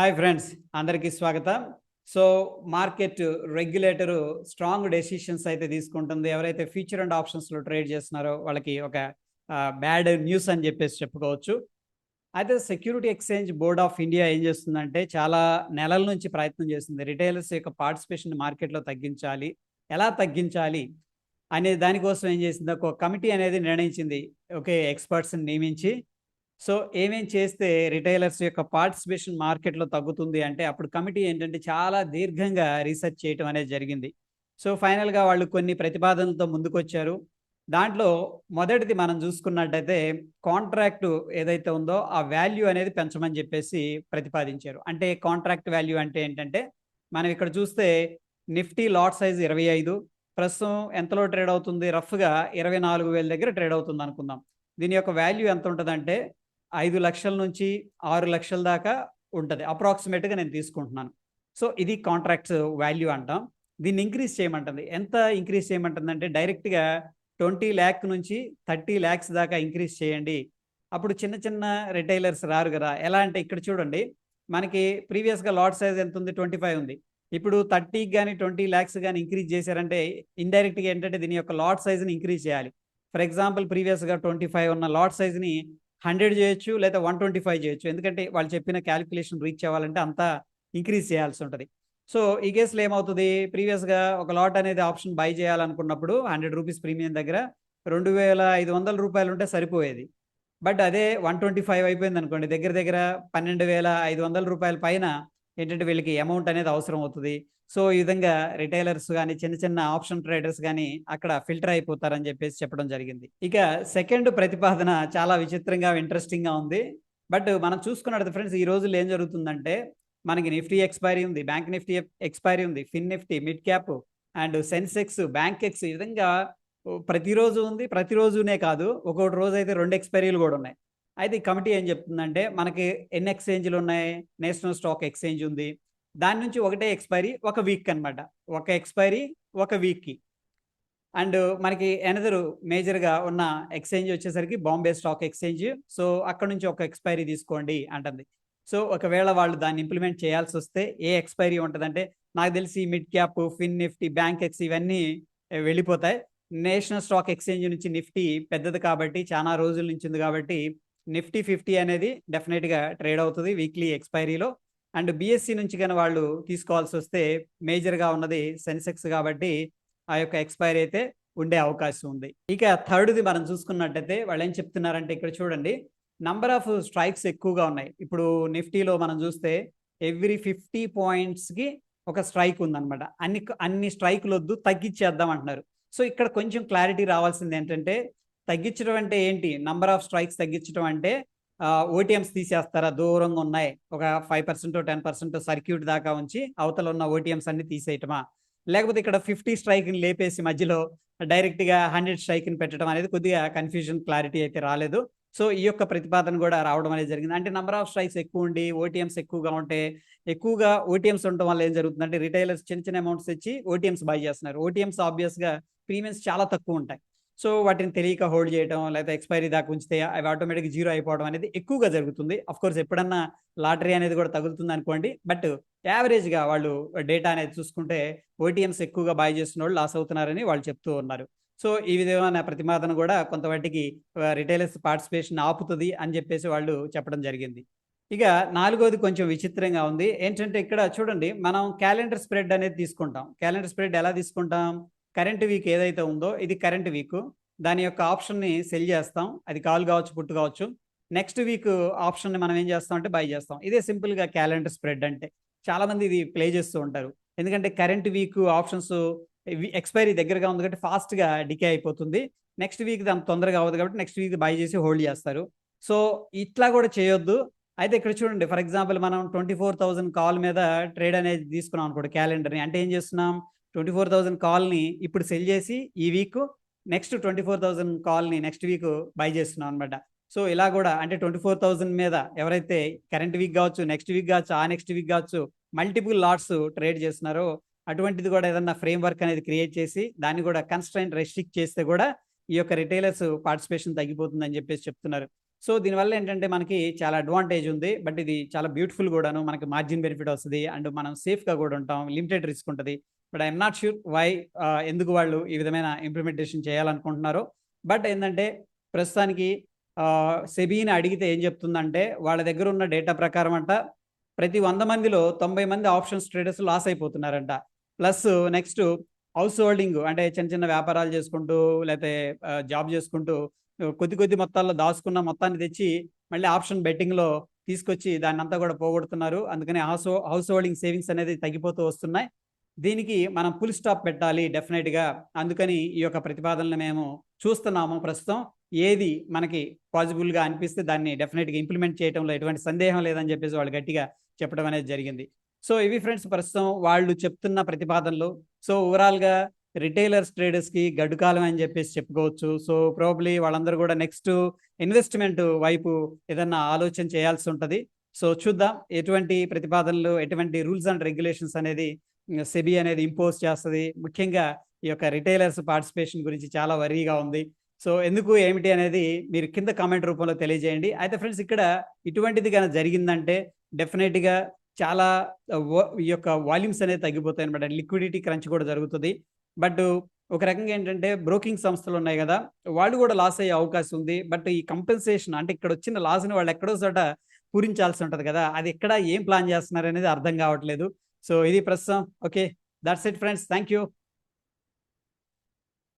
Hi friends అందరికీ స్వాగతం. So market regulator strong decisions అయితే తీసుకుంటుంది. ఎవరైతే ఫ్యూచర్ అండ్ ఆప్షన్స్లో ట్రేడ్ చేస్తున్నారో వాళ్ళకి ఒక బ్యాడ్ న్యూస్ అని చెప్పేసి చెప్పుకోవచ్చు. అయితే security exchange board of India ఏం చేస్తుందంటే చాలా నెలల నుంచి ప్రయత్నం చేస్తుంది. రిటైలర్స్ యొక్క పార్టిసిపేషన్ మార్కెట్లో తగ్గించాలి. ఎలా తగ్గించాలి అనే దానికోసం ఏం చేసింది? ఒక కమిటీ అనేది నిర్ణయించింది. ఓకే ఎక్స్పర్ట్స్ని నియమించి సో ఏమేం చేస్తే రిటైలర్స్ యొక్క పార్టిసిపేషన్ మార్కెట్లో తగ్గుతుంది అంటే అప్పుడు కమిటీ ఏంటంటే చాలా దీర్ఘంగా రీసెర్చ్ చేయటం అనేది జరిగింది. సో ఫైనల్గా వాళ్ళు కొన్ని ప్రతిపాదనలతో ముందుకొచ్చారు. దాంట్లో మొదటిది మనం చూసుకున్నట్టయితే కాంట్రాక్ట్ ఏదైతే ఉందో ఆ వాల్యూ అనేది పెంచమని చెప్పేసి ప్రతిపాదించారు. అంటే కాంట్రాక్ట్ వాల్యూ అంటే ఏంటంటే మనం ఇక్కడ చూస్తే నిఫ్టీ లాట్ సైజ్ ఇరవై ఐదు ప్రస్తుతం ఎంతలో ట్రేడ్ అవుతుంది? రఫ్గా ఇరవై నాలుగు వేల దగ్గర ట్రేడ్ అవుతుంది అనుకుందాం. దీని యొక్క వాల్యూ ఎంత ఉంటుందంటే ఐదు లక్షల నుంచి ఆరు లక్షల దాకా ఉంటుంది. అప్రాక్సిమేట్గా నేను తీసుకుంటున్నాను. సో ఇది కాంట్రాక్ట్స్ వాల్యూ అంటాం. దీన్ని ఇంక్రీజ్ చేయమంటుంది. ఎంత ఇంక్రీజ్ చేయమంటుంది అంటే డైరెక్ట్గా ట్వంటీ ల్యాక్ నుంచి థర్టీ ల్యాక్స్ దాకా ఇంక్రీజ్ చేయండి. అప్పుడు చిన్న చిన్న రిటైలర్స్ రారు కదా. ఎలా అంటే ఇక్కడ చూడండి. మనకి ప్రీవియస్గా లాట్ సైజ్ ఎంత ఉంది? ట్వంటీ ఫైవ్ ఉంది. ఇప్పుడు థర్టీకి కానీ ట్వంటీ ల్యాక్స్ కానీ ఇంక్రీజ్ చేశారంటే ఇండైరెక్ట్గా ఏంటంటే దీని యొక్క లాట్ సైజ్ని ఇంక్రీజ్ చేయాలి. ఫర్ ఎగ్జాంపుల్ ప్రీవియస్గా ట్వంటీ ఫైవ్ ఉన్న లాట్ సైజ్ని హండ్రెడ్ చేయొచ్చు లేదా వన్ ట్వంటీ ఫైవ్ చేయొచ్చు. ఎందుకంటే వాళ్ళు చెప్పిన క్యాలిక్యులేషన్ రీచ్ అవ్వాలంటే అంతా ఇంక్రీజ్ చేయాల్సి ఉంటుంది. సో ఈ కేసులో ఏమవుతుంది? ప్రీవియస్గా ఒక లాట్ అనేది ఆప్షన్ బై చేయాలనుకున్నప్పుడు హండ్రెడ్ రూపీస్ ప్రీమియం దగ్గర రెండు వేల ఐదు వందల రూపాయలు ఉంటే సరిపోయేది. బట్ అదే వన్ ట్వంటీ ఫైవ్ అయిపోయింది అనుకోండి దగ్గర దగ్గర పన్నెండు వేల ఐదు వందల రూపాయల పైన ఏంటంటే వీళ్ళకి అమౌంట్ అనేది అవసరం అవుతుంది. సో ఈ విధంగా రిటైలర్స్ కానీ చిన్న చిన్న ఆప్షన్ ట్రేడర్స్ కానీ అక్కడ ఫిల్టర్ అయిపోతారని చెప్పేసి చెప్పడం జరిగింది. ఇక సెకండ్ ప్రతిపాదన చాలా విచిత్రంగా ఇంట్రెస్టింగ్గా ఉంది. బట్ మనం చూసుకున్నట్టు ఫ్రెండ్స్ ఈ రోజుల్లో ఏం జరుగుతుందంటే మనకి నిఫ్టీ ఎక్స్పైరీ ఉంది బ్యాంక్ నిఫ్టీ ఎక్స్పైరీ ఉంది Fin Nifty mid cap and Sensex Bankex ఈ విధంగా ప్రతిరోజు ఉంది ప్రతిరోజునే కాదు ఒక్కొక్క రోజు అయితే రెండు ఎక్స్పైరీలు కూడా ఉన్నాయి. అయితే ఈ కమిటీ ఏం చెప్తుందంటే మనకి ఎన్ని ఎక్స్చేంజ్లు ఉన్నాయి? నేషనల్ స్టాక్ ఎక్స్చేంజ్ ఉంది. దాని నుంచి ఒకటే ఎక్స్పైరీ ఒక వీక్ అనమాట ఒక ఎక్స్పైరీ ఒక వీక్కి. అండ్ మనకి ఎనదరు మేజర్గా ఉన్న ఎక్స్చేంజ్ వచ్చేసరికి బాంబే స్టాక్ ఎక్స్చేంజ్. సో అక్కడ నుంచి ఒక ఎక్స్పైరీ తీసుకోండి అంటుంది. సో ఒకవేళ వాళ్ళు దాన్ని ఇంప్లిమెంట్ చేయాల్సి వస్తే ఏ ఎక్స్పైరీ ఉంటుందంటే నాకు తెలిసి mid cap Fin Nifty Bankex ఇవన్నీ వెళ్ళిపోతాయి. నేషనల్ స్టాక్ ఎక్స్చేంజ్ నుంచి నిఫ్టీ పెద్దది కాబట్టి చాలా రోజుల నుంచి ఉంది కాబట్టి నిఫ్టీ ఫిఫ్టీ అనేది డెఫినెట్గా ట్రేడ్ అవుతుంది వీక్లీ ఎక్స్పైరీలో. అండ్ బిఎస్సి నుంచి కానీ వాళ్ళు తీసుకోవాల్సి వస్తే మేజర్గా ఉన్నది సెన్సెక్స్ కాబట్టి ఆ యొక్క ఎక్స్పైరీ అయితే ఉండే అవకాశం ఉంది. ఇక థర్డ్ది మనం చూసుకున్నట్టయితే వాళ్ళు ఏం చెప్తున్నారంటే ఇక్కడ చూడండి. నంబర్ ఆఫ్ స్ట్రైక్స్ ఎక్కువగా ఉన్నాయి. ఇప్పుడు నిఫ్టీలో మనం చూస్తే ఎవ్రీ ఫిఫ్టీ పాయింట్స్కి ఒక స్ట్రైక్ ఉందన్నమాట. అన్ని అన్ని స్ట్రైక్లు వద్దు తగ్గించేద్దాం అంటున్నారు. సో ఇక్కడ కొంచెం క్లారిటీ రావాల్సింది ఏంటంటే తగ్గించడం అంటే ఏంటి? నంబర్ ఆఫ్ స్ట్రైక్స్ తగ్గించడం అంటే ఓటీఎంస్ తీసేస్తారా? దూరంగా ఉన్నాయి. ఒక five percent ten percent circuit దాకా ఉంచి అవతల ఉన్న ఓటీఎంస్ అన్ని తీసేయటమా? లేకపోతే ఇక్కడ ఫిఫ్టీ స్ట్రైక్ని లేపేసి మధ్యలో డైరెక్ట్గా హండ్రెడ్ స్ట్రైక్ని పెట్టడం అనేది కొద్దిగా కన్ఫ్యూజన్ క్లారిటీ అయితే రాలేదు. సో ఈ యొక్క ప్రతిపాదన కూడా రావడం అనేది జరిగింది. అంటే నెంబర్ ఆఫ్ స్ట్రైక్స్ ఎక్కువ ఉండి ఓటీఎంస్ ఎక్కువగా ఉంటే ఎక్కువగా ఓటీఎంస్ ఉండటం వల్ల ఏం జరుగుతుందంటే రిటైలర్స్ చిన్న చిన్న అమౌంట్స్ ఇచ్చి ఓటీఎంస్ బై చేస్తున్నారు. ఓటీఎంస్ ఆబ్వియస్గా ప్రీమియమ్స్ చాలా తక్కువ ఉంటాయి. సో వాటిని తెలియక హోల్డ్ చేయడం లేదా ఎక్స్పైరీ దాకా ఉంచితే అవి ఆటోమేటిక్ జీరో అయిపోవడం అనేది ఎక్కువగా జరుగుతుంది. అఫ్ కోర్స్ ఎప్పుడన్నా లాటరీ అనేది కూడా తగులుతుంది అనుకోండి. బట్ యావరేజ్గా వాళ్ళు డేటా అనేది చూసుకుంటే ఓటీఎంస్ ఎక్కువగా బాయ్ చేస్తున్న వాళ్ళు లాస్ అవుతున్నారని వాళ్ళు చెప్తూ ఉన్నారు. సో ఈ విధమైన ప్రతిపాదన కూడా కొంతవాటికి రిటైలర్స్ పార్టిసిపేషన్ ఆపుతుంది అని చెప్పేసి వాళ్ళు చెప్పడం జరిగింది. ఇక నాలుగోది కొంచెం విచిత్రంగా ఉంది. ఏంటంటే ఇక్కడ చూడండి మనం క్యాలెండర్ స్ప్రెడ్ అనేది తీసుకుంటాం. క్యాలెండర్ స్ప్రెడ్ ఎలా తీసుకుంటాం? కరెంట్ వీక్ ఏదైతే ఉందో ఇది కరెంట్ వీక్. దాని యొక్క ఆప్షన్ని సెల్ చేస్తాం. అది కాల్ కావచ్చు పుట్టు కావచ్చు. నెక్స్ట్ వీక్ ఆప్షన్ని మనం ఏం చేస్తాం అంటే బై చేస్తాం. ఇదే సింపుల్గా క్యాలెండర్ స్ప్రెడ్ అంటే. చాలామంది ఇది ప్లే చేస్తూ ఉంటారు. ఎందుకంటే కరెంట్ వీక్ ఆప్షన్స్ ఎక్స్పైరీ దగ్గరగా ఉంది కాబట్టి ఫాస్ట్గా డికే అయిపోతుంది. నెక్స్ట్ వీక్ దాని తొందరగా అవ్వదు కాబట్టి నెక్స్ట్ వీక్ బై చేసి హోల్డ్ చేస్తారు. సో ఇట్లా కూడా చేయొద్దు. అయితే ఇక్కడ చూడండి. ఫర్ ఎగ్జాంపుల్ మనం ట్వంటీ ఫోర్ థౌసండ్ కాల్ మీద ట్రేడ్ అనేది తీసుకున్నాం అనుకోండి క్యాలెండర్ని. అంటే ఏం చేస్తున్నాం? ట్వంటీ ఫోర్ థౌసండ్ కాల్ని ఇప్పుడు సెల్ చేసి ఈ week next twenty four thousand కాల్ని నెక్స్ట్ వీక్ బై చేస్తున్నాం అనమాట సో ఇలా కూడా అంటే ట్వంటీ ఫోర్ థౌసండ్ మీద ఎవరైతే కరెంట్ వీక్ కావచ్చు నెక్స్ట్ వీక్ కావచ్చు ఆ నెక్స్ట్ వీక్ కావచ్చు మల్టిపుల్ లాట్స్ ట్రేడ్ చేస్తున్నారో అటువంటిది కూడా ఏదన్నా ఫ్రేమ్ వర్క్ అనేది క్రియేట్ చేసి దాన్ని కూడా కన్స్ట్రెంట్ రెస్ట్రిక్ట్ చేస్తే కూడా ఈ యొక్క రిటైలర్స్ పార్టిసిపేషన్ తగ్గిపోతుందని చెప్పేసి చెప్తున్నారు. సో దీనివల్ల ఏంటంటే మనకి చాలా అడ్వాంటేజ్ ఉంది. బట్ ఇది చాలా బ్యూటిఫుల్ కూడాను మనకి మార్జిన్ బెనిఫిట్ వస్తుంది. అండ్ మనం సేఫ్గా కూడా ఉంటాం. లిమిటెడ్ రిస్క్ ఉంటుంది. But I'm not sure why ఎందుకు వాళ్ళు ఈ విధమైన ఇంప్లిమెంటేషన్ చేయాలనుకుంటున్నారో. బట్ ఏంటంటే ప్రస్తుతానికి సెబీని అడిగితే ఏం చెప్తుందంటే వాళ్ళ దగ్గర ఉన్న డేటా ప్రకారం అంట ప్రతి వంద మందిలో తొంభై మంది ఆప్షన్స్ ట్రేడర్స్ లాస్ అయిపోతున్నారంట. ప్లస్ నెక్స్ట్ హౌస్ హోల్డింగ్ అంటే చిన్న చిన్న వ్యాపారాలు చేసుకుంటూ లేకపోతే జాబ్ చేసుకుంటూ కొద్ది కొద్ది మొత్తాల్లో దాచుకున్న మొత్తాన్ని తెచ్చి మళ్ళీ ఆప్షన్ బెట్టింగ్లో తీసుకొచ్చి దాన్ని అంతా కూడా పోగొడుతున్నారు. అందుకని హౌస్ హౌస్ హోల్డింగ్ సేవింగ్స్ అనేది తగ్గిపోతూ వస్తున్నాయి. దీనికి మనం ఫుల్ స్టాప్ పెట్టాలి డెఫినెట్గా అందుకని ఈ యొక్క ప్రతిపాదనలు మేము చూస్తున్నాము ప్రస్తుతం. ఏది మనకి పాజిబుల్గా అనిపిస్తే దాన్ని డెఫినెట్గా ఇంప్లిమెంట్ చేయడంలో ఎటువంటి సందేహం లేదని చెప్పేసి వాళ్ళు గట్టిగా చెప్పడం అనేది జరిగింది. సో ఇవి ఫ్రెండ్స్ ప్రస్తుతం వాళ్ళు చెప్తున్న ప్రతిపాదనలు. సో ఓవరాల్గా రిటైలర్స్ ట్రేడర్స్కి గడ్డు అని చెప్పేసి చెప్పుకోవచ్చు. సో ప్రాబ్లీ వాళ్ళందరూ కూడా నెక్స్ట్ ఇన్వెస్ట్మెంట్ వైపు ఏదన్నా ఆలోచన చేయాల్సి ఉంటుంది. సో చూద్దాం ఎటువంటి ప్రతిపాదనలు ఎటువంటి రూల్స్ అండ్ రెగ్యులేషన్స్ అనేది సెబీ అనేది ఇంపోజ్ చేస్తుంది. ముఖ్యంగా ఈ యొక్క రిటైలర్స్ పార్టిసిపేషన్ గురించి చాలా వరీగా ఉంది. సో ఎందుకు ఏమిటి అనేది మీరు కింద కామెంట్ రూపంలో తెలియజేయండి. అయితే ఫ్రెండ్స్ ఇక్కడ ఇటువంటిది కనుక జరిగిందంటే డెఫినెట్గా చాలా ఈ యొక్క వాల్యూమ్స్ అనేది తగ్గిపోతాయి అనమాట లిక్విడిటీ క్రంచ్ కూడా జరుగుతుంది. బట్ ఒక రకంగా ఏంటంటే బ్రోకింగ్ సంస్థలు ఉన్నాయి కదా వాళ్ళు కూడా లాస్ అయ్యే అవకాశం ఉంది. బట్ ఈ కంపెన్సేషన్ అంటే ఇక్కడ వచ్చిన లాస్ని వాళ్ళు ఎక్కడో చోట పూరించాల్సి ఉంటుంది కదా అది ఎక్కడ ఏం ప్లాన్ చేస్తున్నారు అనేది అర్థం కావట్లేదు. సో ఇది ప్రస్తుతం. Okay that's it friends thank you